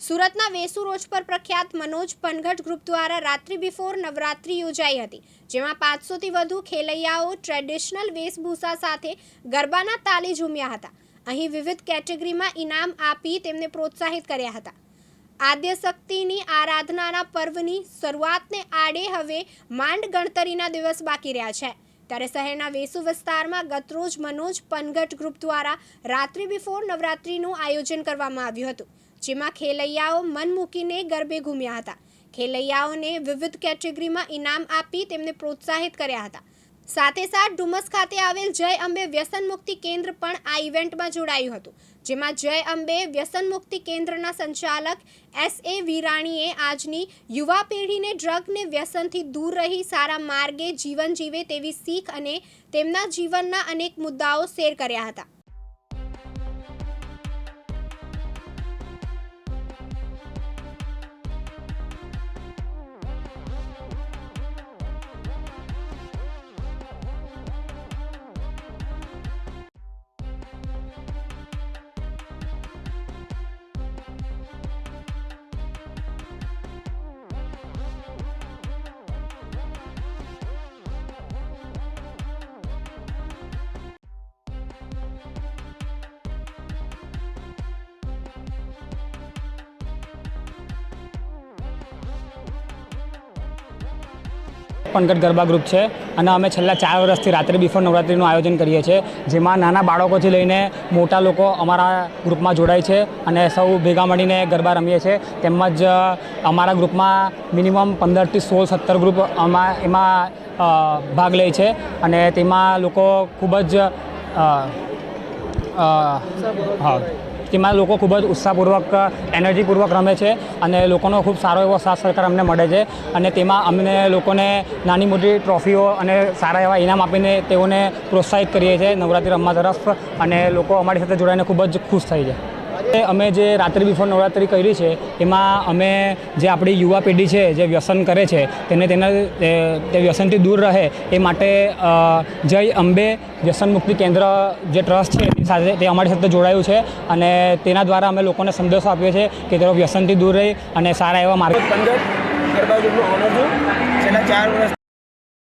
સુરતના વેસુ રોડ પર પ્રખ્યાત મનોજ પનઘટ ગ્રુપ દ્વારા રાત્રિ બિફોર નવરાત્રિ યોજાઈ હતી, જેમાં પાંચસોથી વધુ ખેલૈયાઓ ટ્રેડિશનલ વેશભૂષા સાથે ગરબાના તાલે ઝૂમ્યા હતા. અહીં વિવિધ કેટેગરીમાં ઇનામ આપી તેમને પ્રોત્સાહિત કર્યા હતા. આદ્ય શક્તિની આરાધનાના પર્વની શરૂઆતને આડે હવે માંડ ગણતરીના દિવસ બાકી રહ્યા છે. ત્યારે શહેરના વેસુ વિસ્તારમાં ગતરોજ મનોજ પનગટ ગ્રુપ દ્વારા રાત્રિ બિફોર નવરાત્રિનું આયોજન કરવામાં આવ્યું હતું, જેમાં ખેલૈયાઓ મન મૂકીને ગરબે ઘૂમ્યા હતા. ખેલૈયાઓને વિવિધ કેટેગરીમાં ઇનામ આપી તેમને પ્રોત્સાહિત કર્યા હતા. સાથે સાથ ડુમસ ખાતે આવેલ જય અંબે વ્યસન મુક્તિ કેન્દ્ર પણ આ ઇવેન્ટમાં જોડાયું હતું, જેમાં જય અંબે વ્યસન મુક્તિ કેન્દ્રના સંચાલક એસ એ વિરાણીએ આજની યુવા પેઢીને ડ્રગને વ્યસનથી દૂર રહી, સારા માર્ગે જીવન જીવે તેવી શીખ અને તેમના જીવનના અનેક મુદ્દાઓ શેર કર્યા હતા. પનગટ ગરબા ગ્રુપ છે અને અમે છેલ્લા ચાર વર્ષથી રાત્રે બિફોર નવરાત્રિનું આયોજન કરીએ છીએ, જેમાં નાના બાળકોથી લઈને મોટા લોકો અમારા ગ્રુપમાં જોડાય છે અને સૌ ભેગા મળીને ગરબા રમીએ છીએ. તેમજ અમારા ગ્રુપમાં મિનિમમ પંદરથી સોળ સત્તર ગ્રુપ અમા, એમાં ભાગ લે છે અને તેમાં લોકો ખૂબ જ હા. તેમાં લોકો ખૂબ જ ઉત્સાહપૂર્વક, એનર્જીપૂર્વક રમે છે અને લોકોનો ખૂબ સારો એવો સાથ સહકાર અમને મળે છે. અને તેમાં અમને લોકોને નાની મોટી ટ્રોફીઓ અને સારા એવા ઇનામ આપીને તેઓને પ્રોત્સાહિત કરીએ છીએ. નવરાત્રિ રમવા તરફ અને લોકો અમારી સાથે જોડાઈને ખૂબ જ ખુશ થઈ છે. અમે જે રાત્રિ બિફોર નવરાત્રિ કરી છે એમાં અમે જે આપણી યુવા પેઢી છે જે વ્યસન કરે છે તેને તેના તે વ્યસનથી દૂર રહે એ માટે જય અંબે વ્યસન મુક્તિ કેન્દ્ર જે ટ્રસ્ટ છે તેની સાથે તે અમારી સાથે જોડાયું છે અને તેના દ્વારા અમે લોકોને સંદેશો આપ્યો છે કે તેઓ વ્યસનથી દૂર રહી અને સારા એવા માર્ગ છેલ્લા ચાર વર્ષ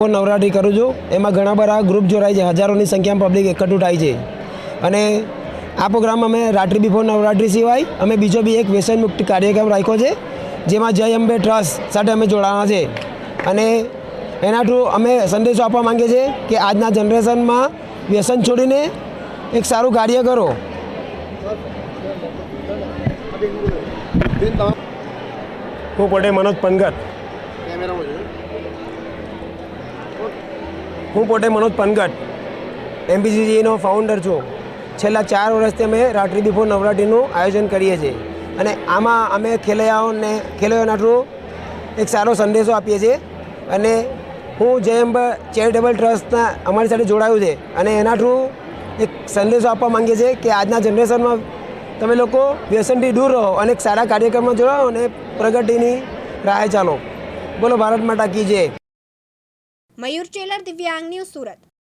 હું નવરાત્રિ કરું છું. એમાં ઘણા બધા ગ્રુપ જોડાય છે. હજારોની સંખ્યામાં પબ્લિક એકઠું થાય છે. અને આ પ્રોગ્રામ અમે રાત્રિ બિફોર નવરાત્રિ સિવાય અમે બીજો બી એક વ્યસન મુક્ત કાર્યક્રમ રાખ્યો છે, જેમાં જય અંબે ટ્રસ્ટ સાથે અમે જોડાણા છે. અને એના થ્રુ અમે સંદેશો આપવા માંગીએ છીએ કે આજના જનરેશનમાં વ્યસન છોડીને એક સારું કાર્ય કરો. હું પોતે મનોજ પનગત હું પોતે મનોજ પનગટ એમપીસીજીનો ફાઉન્ડર છું. છેલ્લા ચાર વર્ષથી અમે રાત્રિ બિફોર નવરાત્રિનું આયોજન કરીએ છીએ. અને આમાં અમે ખેલૈયાઓને, ખેલૈયાઓના થ્રુ એક સારો સંદેશો આપીએ છીએ. અને હું જયંબ ચેરિટેબલ ટ્રસ્ટના અમારી સાથે જોડાયું છે. અને એના થ્રુ એક સંદેશો આપવા માંગીએ છીએ કે આજના જનરેશનમાં તમે લોકો વ્યસનથી દૂર રહો અને એક સારા કાર્યક્રમમાં જોડાઓ અને પ્રગતિની રાહે ચાલો. બોલો, ભારત માતા કી જય. મયુર ચેલર, દિવ્યાંગ ન્યૂઝ સુરત.